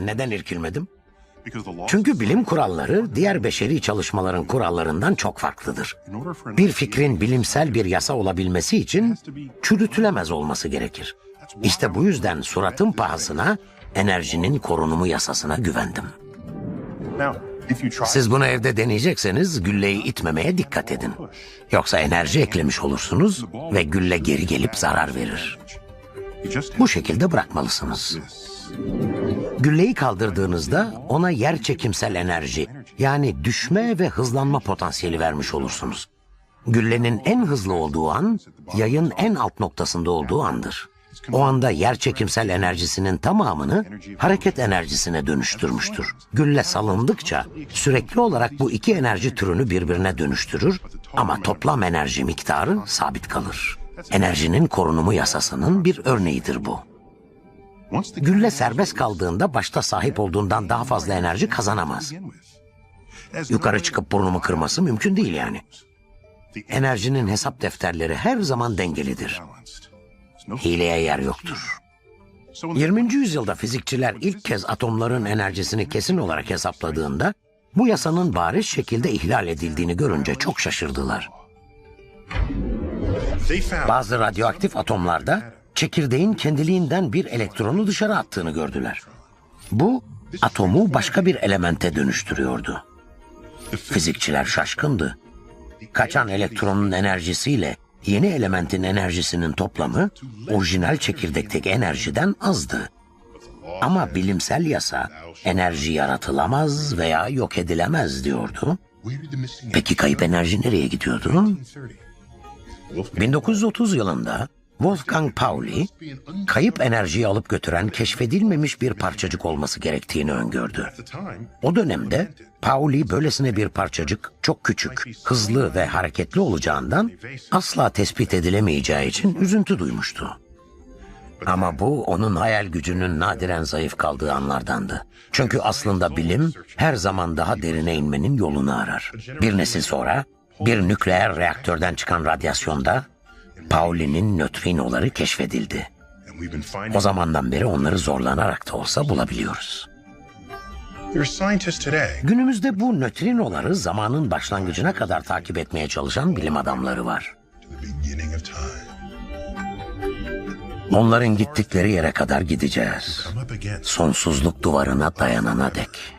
Neden irkilmedim? Çünkü bilim kuralları diğer beşeri çalışmaların kurallarından çok farklıdır. Bir fikrin bilimsel bir yasa olabilmesi için çürütülemez olması gerekir. İşte bu yüzden suratın pahasına enerjinin korunumu yasasına güvendim. Siz bunu evde deneyecekseniz gülleyi itmemeye dikkat edin. Yoksa enerji eklemiş olursunuz ve gülle geri gelip zarar verir. Bu şekilde bırakmalısınız. Gülleyi kaldırdığınızda ona yer çekimsel enerji yani düşme ve hızlanma potansiyeli vermiş olursunuz. Güllenin en hızlı olduğu an yayın en alt noktasında olduğu andır. O anda yer çekimsel enerjisinin tamamını hareket enerjisine dönüştürmüştür. Gülle salındıkça sürekli olarak bu iki enerji türünü birbirine dönüştürür ama toplam enerji miktarı sabit kalır. Enerjinin korunumu yasasının bir örneğidir bu. Gülle serbest kaldığında başta sahip olduğundan daha fazla enerji kazanamaz. Yukarı çıkıp burnumu kırması mümkün değil yani. Enerjinin hesap defterleri her zaman dengelidir. Hileye yer yoktur. 20. yüzyılda fizikçiler ilk kez atomların enerjisini kesin olarak hesapladığında bu yasanın bariz şekilde ihlal edildiğini görünce çok şaşırdılar. Bazı radyoaktif atomlarda çekirdeğin kendiliğinden bir elektronu dışarı attığını gördüler. Bu atomu başka bir elemente dönüştürüyordu. Fizikçiler şaşkındı. Kaçan elektronun enerjisiyle yeni elementin enerjisinin toplamı orijinal çekirdekteki enerjiden azdı. Ama bilimsel yasa enerji yaratılamaz veya yok edilemez diyordu. Peki kayıp enerji nereye gidiyordu? 1930 yılında Wolfgang Pauli kayıp enerjiyi alıp götüren keşfedilmemiş bir parçacık olması gerektiğini öngördü. O dönemde Pauli böylesine bir parçacık çok küçük, hızlı ve hareketli olacağından asla tespit edilemeyeceği için üzüntü duymuştu. Ama bu onun hayal gücünün nadiren zayıf kaldığı anlardandı. Çünkü aslında bilim her zaman daha derine inmenin yolunu arar. Bir nesil sonra bir nükleer reaktörden çıkan radyasyonda Pauli'nin nötrinoları keşfedildi. O zamandan beri onları zorlanarak da olsa bulabiliyoruz. Günümüzde bu nötrinoları zamanın başlangıcına kadar takip etmeye çalışan bilim adamları var. Onların gittikleri yere kadar gideceğiz. Sonsuzluk duvarına dayanana dek.